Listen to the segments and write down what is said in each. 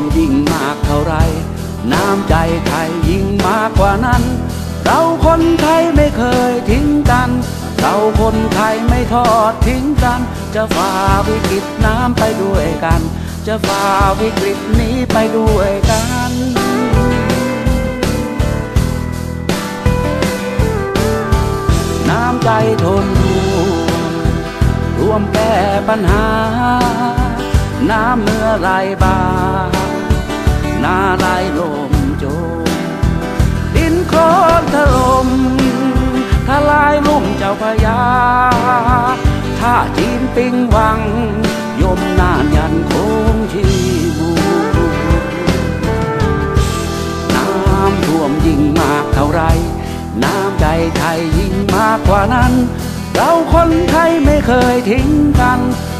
มยิ่งมากเท่าไร น้ำใจไทยยิ่งมากกว่านั้น เราคนไทยไม่เคยทิ้งกัน เราคนไทยไม่ทอดทิ้งกัน จะฝ่าวิกฤตน้ำไปด้วยกัน จะฝ่าวิกฤตนี้ไปด้วยกันน้ำใจทนรวมแก้ปัญหา น้ำเมื่อไรบา นาไรลมโจมดินโคลนถล่มทลายลุ่มเจ้าพยาถ้าจีนปิงวัง ยมนานยันคงชีบูน้ำท่วมยิ่งมากเท่าไร น้ำใจไทยยิ่งมากกว่านั้น เราคนไทยไม่เคยทิ้งกัน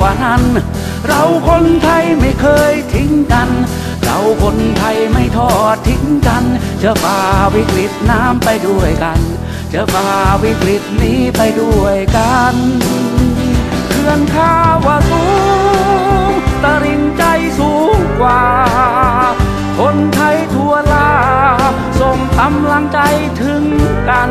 กว่านั้น เราคนไทยไม่เคยทิ้งกัน เราคนไทยไม่ทอดทิ้งกันจะฝ่าวิกฤตน้ำไปด้วยกันจะฝ่าวิกฤตนี้ไปด้วยกันเขื่อนข้าวาสูงตะริงใจสูงกว่า คนไทยทั่วลาส่งกำลังใจถึงกัน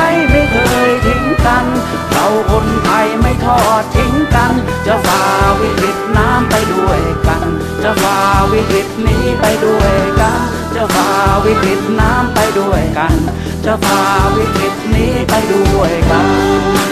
ย คนไทยไม่ทอดทิ้งกัน จะฝ่าวิกฤตน้ำไปด้วยกัน จะฝ่าวิกฤตนี้ไปด้วยกัน จะฝ่าวิกฤตน้ำไปด้วยกัน จะฝ่าวิกฤตนี้ไปด้วยกัน